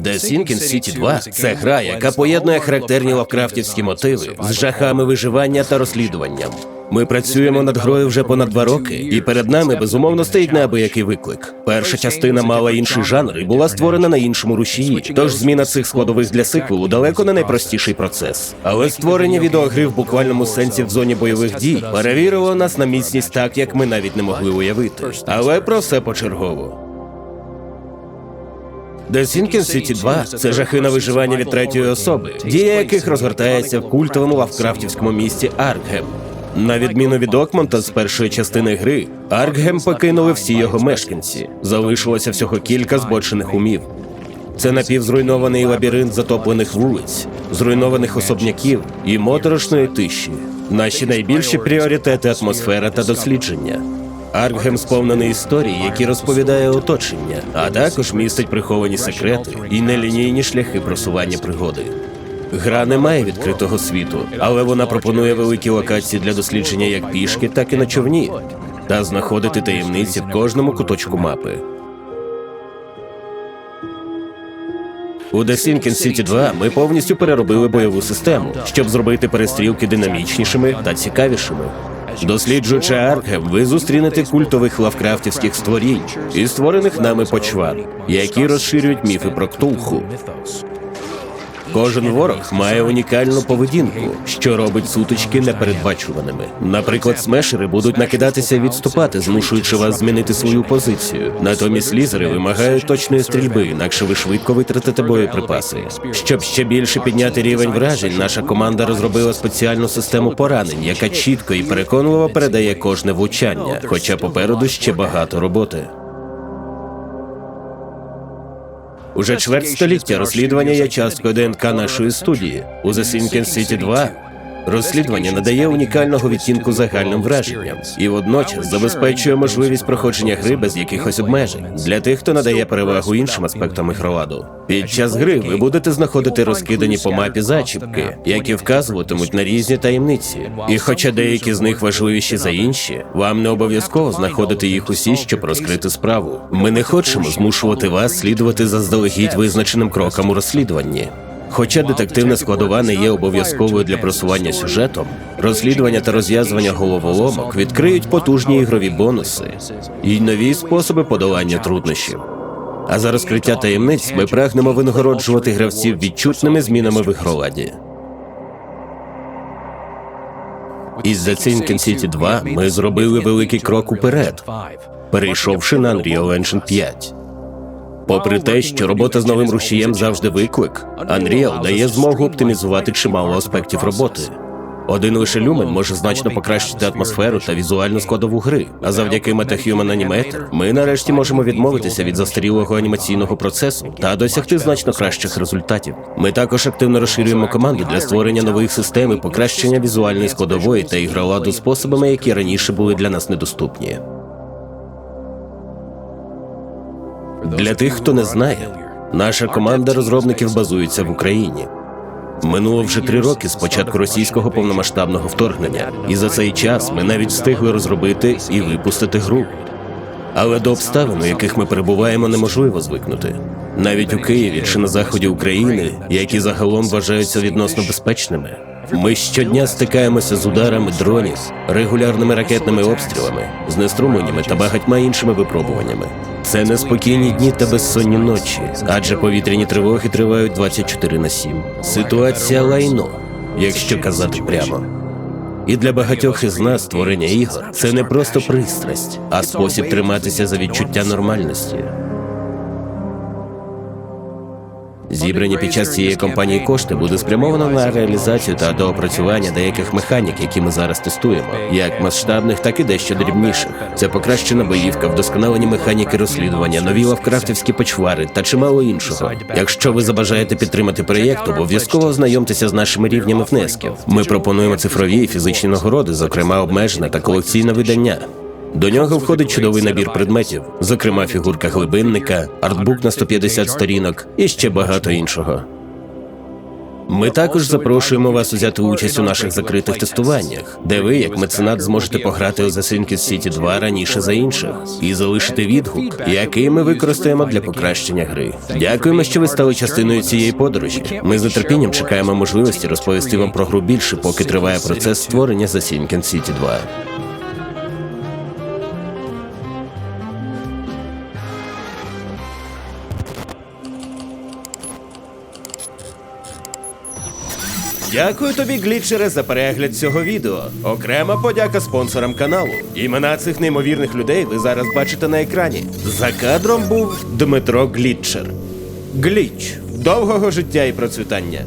The Sinking City 2 – це гра, яка поєднує характерні лавкрафтівські мотиви з жахами виживання та розслідуванням. Ми працюємо над грою вже понад два роки, і перед нами безумовно стоїть неабиякий виклик. Перша частина мала інший жанр і була створена на іншому рушії. Тож зміна цих складових для сиквелу далеко не найпростіший процес. Але створення відеогри в буквальному сенсі в зоні бойових дій перевірило нас на міцність так, як ми навіть не могли уявити. Але про все почергово. Sinking City 2 – це жахи на виживання від третьої особи, дія яких розгортається в культовому лавкрафтівському місті Аркгем. На відміну від Окмонта з першої частини гри, Аркгем покинули всі його мешканці. Залишилося всього кілька збочених умів. Це напівзруйнований лабіринт затоплених вулиць, зруйнованих особняків і моторошної тиші. Наші найбільші пріоритети атмосфера та дослідження. Аркгем сповнений історій, які розповідає оточення, а також містить приховані секрети і нелінійні шляхи просування пригоди. Гра не має відкритого світу, але вона пропонує великі локації для дослідження як пішки, так і на човні, та знаходити таємниці в кожному куточку мапи. У The Sinking City 2 ми повністю переробили бойову систему, щоб зробити перестрілки динамічнішими та цікавішими. Досліджуючи Аркгем, ви зустрінете культових лавкрафтівських створінь і створених нами почвар, які розширюють міфи про ктулху. Кожен ворог має унікальну поведінку, що робить сутички непередбачуваними. Наприклад, смешери будуть накидатися відступати, змушуючи вас змінити свою позицію. Натомість лізери вимагають точної стрільби, інакше ви швидко витратите боєприпаси. Щоб ще більше підняти рівень вражень, наша команда розробила спеціальну систему поранень, яка чітко і переконливо передає кожне влучання, хоча попереду ще багато роботи. Уже чверть століття розслідування є часткою ДНК нашої студії. У The Sinking City 2 розслідування надає унікального відтінку загальним враженням і водночас забезпечує можливість проходження гри без якихось обмежень для тих, хто надає перевагу іншим аспектам ігроладу. Під час гри ви будете знаходити розкидані по мапі зачіпки, які вказуватимуть на різні таємниці. І хоча деякі з них важливіші за інші, вам не обов'язково знаходити їх усі, щоб розкрити справу. Ми не хочемо змушувати вас слідувати заздалегідь визначеним крокам у розслідуванні. Хоча детективна складова не є обов'язковою для просування сюжетом, розслідування та розв'язування головоломок відкриють потужні ігрові бонуси і нові способи подолання труднощів. А за розкриття таємниць ми прагнемо винагороджувати гравців відчутними змінами в ігроладі. Із The Sinking City 2 ми зробили великий крок уперед, перейшовши на Unreal Engine 5. Попри те, що робота з новим рушієм завжди виклик, Unreal дає змогу оптимізувати чимало аспектів роботи. Один лише люмен може значно покращити атмосферу та візуальну складову гри. А завдяки MetaHuman Animator ми нарешті можемо відмовитися від застарілого анімаційного процесу та досягти значно кращих результатів. Ми також активно розширюємо команду для створення нових систем і покращення візуальної складової та ігроладу способами, які раніше були для нас недоступні. Для тих, хто не знає, наша команда розробників базується в Україні. Минуло вже три роки з початку російського повномасштабного вторгнення, і за цей час ми навіть встигли розробити і випустити гру. Але до обставин, у яких ми перебуваємо, неможливо звикнути. Навіть у Києві чи на заході України, які загалом вважаються відносно безпечними. Ми щодня стикаємося з ударами дронів, регулярними ракетними обстрілами, знеструмленнями та багатьма іншими випробуваннями. Це неспокійні дні та безсонні ночі, адже повітряні тривоги тривають 24 на 7. Ситуація лайно, якщо казати прямо. І для багатьох із нас створення ігор це не просто пристрасть, а спосіб триматися за відчуття нормальності. Зібрані під час цієї кампанії кошти буде спрямовано на реалізацію та доопрацювання деяких механік, які ми зараз тестуємо, як масштабних, так і дещо дрібніших. Це покращена боївка, вдосконалені механіки розслідування, нові лавкрафтівські почвари та чимало іншого. Якщо ви забажаєте підтримати проєкт, обов'язково ознайомтеся з нашими рівнями внесків. Ми пропонуємо цифрові і фізичні нагороди, зокрема обмежене та колекційне видання. До нього входить чудовий набір предметів, зокрема фігурка глибинника, артбук на 150 сторінок і ще багато іншого. Ми також запрошуємо вас взяти участь у наших закритих тестуваннях, де ви, як меценат, зможете пограти у Assassin's City 2 раніше за інших і залишити відгук, який ми використаємо для покращення гри. Дякуємо, що ви стали частиною цієї подорожі. Ми з нетерпінням чекаємо можливості розповісти вам про гру більше, поки триває процес створення Assassin's City 2. Дякую тобі, глітчере, за перегляд цього відео. Окрема подяка спонсорам каналу. Імена цих неймовірних людей ви зараз бачите на екрані. За кадром був Дмитро Глітчер. Гліч. Довгого життя і процвітання.